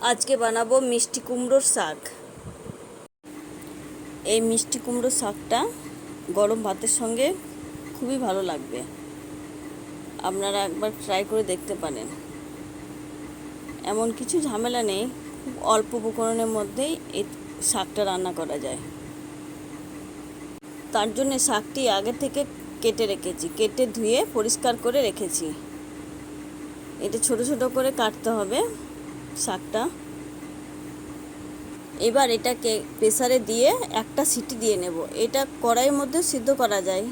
আজকে বানাবো মিষ্টি কুমড়োর শাক। এই মিষ্টি কুমড়োর শাকটা গরম ভাতের সঙ্গে খুবই ভালো লাগবে। আপনারা একবার ট্রাই করে দেখতে পারেন। এমন কিছু ঝামেলা নেই, খুব অল্প উপকরণের মধ্যেই এই শাকটা রান্না করা যায়। তার জন্য শাকটি আগে থেকে কেটে রেখেছি, কেটে ধুয়ে পরিষ্কার করে রেখেছি। এটা ছোট ছোট করে কাটতে হবে। শাকটা। এবার এটাকে প্রেসারে দিয়ে একটা সিটি দিয়ে নেব। এটা কড়াইয়ের মধ্যে সিদ্ধ করা যায়।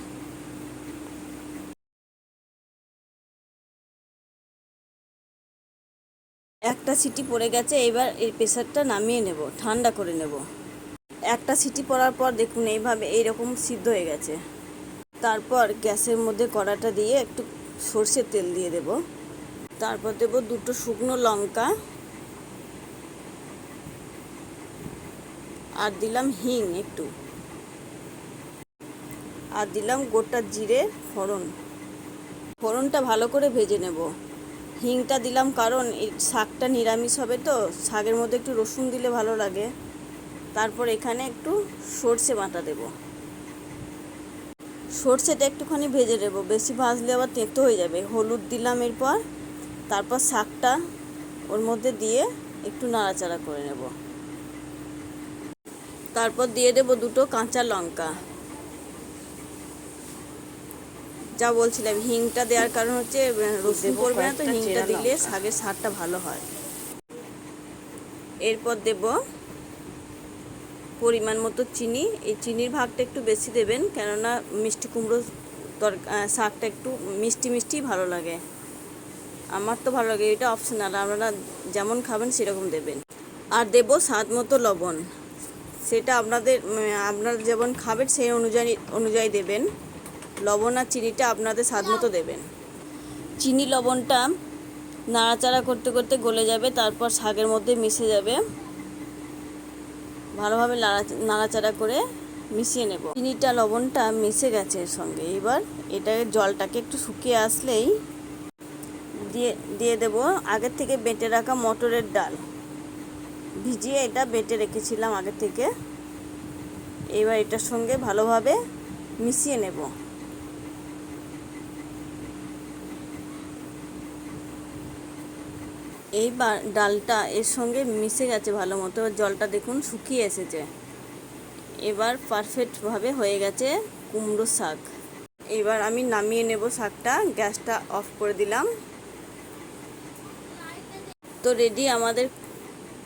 একটা সিটি পড়ে গেছে, এবার এই প্রেসারটা নামিয়ে নেব, ঠান্ডা করে নেব। একটা সিটি পড়ার পর দেখুন, এইভাবে এইরকম সিদ্ধ হয়ে গেছে। তারপর গ্যাসের মধ্যে কড়াটা দিয়ে একটু সর্ষের তেল দিয়ে দেব। তারপর দেব দুটো শুকনো লঙ্কা। আর দিলাম হিং একটু। আর দিলাম গোটা জিরে ফোড়ন। ফোড়নটা ভালো করে ভেজে নেব। হিংটা দিলাম কারণ এই শাকটা নিরামিষ হবে তো, শাকের মধ্যে একটু রসুন দিলে ভালো লাগে। তারপর এখানে একটু সর্ষে বাটা দেব। সর্ষেটা একটুখানি ভেজে নেব, বেশি ভাজলে আবার তেঁতো হয়ে যাবে। হলুদ দিলাম এরপর, তারপর শাকটা ওর মধ্যে দিয়ে একটু নাড়াচাড়া করে নেব। তারপর দিয়ে দেব দুটো কাঁচা লঙ্কা। যা বলছিলাম হিংটা দেওয়ার কারণ হচ্ছে রসুন পড়বে না তো হিংটা দিলে শাকের স্বাদটা ভালো হয়। এরপর দেব পরিমাণ মতো চিনি। এই চিনির ভাগটা একটু বেশি দেবেন কেননা মিষ্টি কুমড়ো তরকা শাকটা একটু মিষ্টি মিষ্টি ভালো লাগে। আমার তো ভালো লাগে এটা অপশনাল আপনারা যেমন খাবেন সেরকম দেবেন। আর দেব স্বাদ মতো লবণ। সেটা আপনাদের আপনারা যেমন খাবেন, সেই অনুযায়ী অনুযায়ী দেবেন। লবণ আর চিনিটা আপনাদের স্বাদ মতো দেবেন। চিনি লবণটা নাড়াচাড়া করতে করতে গলে যাবে, তারপর শাকের মধ্যে মিশে যাবে। ভালোভাবে নাড়াচাড়া করে মিশিয়ে নেব। চিনিটা, লবণটা মিশে গেছে এর সঙ্গে। এবার এটা জলটাকে একটু শুকিয়ে আসলেই দিয়ে দিয়ে দেব। আগের থেকে বেটে রাখা মটরের ডাল। ভিজিয়ে এটা বেটে রেখেছিলাম আগে থেকে। এবার এটার সঙ্গে ভালোভাবে মিশিয়ে নেব। এই ডালটা এর সঙ্গে মিশে গেছে ভালো মতো। জলটা দেখুন শুকিয়ে এসেছে। এবার পারফেক্টভাবে হয়ে গেছে কুমড়ো শাক। এবার আমি নামিয়ে নেব শাকটা, গ্যাসটা অফ করে দিলাম। তো রেডি আমাদের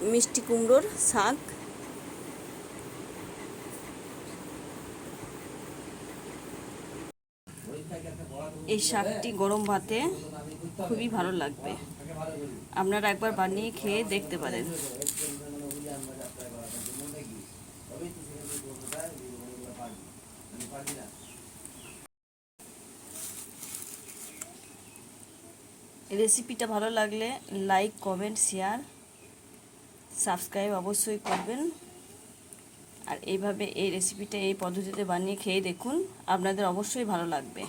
মিষ্টি কুমড়োর শাক। এই শাকটি গরম ভাতে খুবই ভালো লাগবে। আপনারা একবার বানিয়ে খেয়ে দেখতে পারেন। রেসিপিটা ভালো লাগলে লাইক কমেন্ট শেয়ার সাবস্ক্রাইব অবশ্যই করবেন। আর এইভাবে এই রেসিপিটা এই পদ্ধতিতে বানিয়ে খেয়ে দেখুন, আপনাদের অবশ্যই ভালো লাগবে।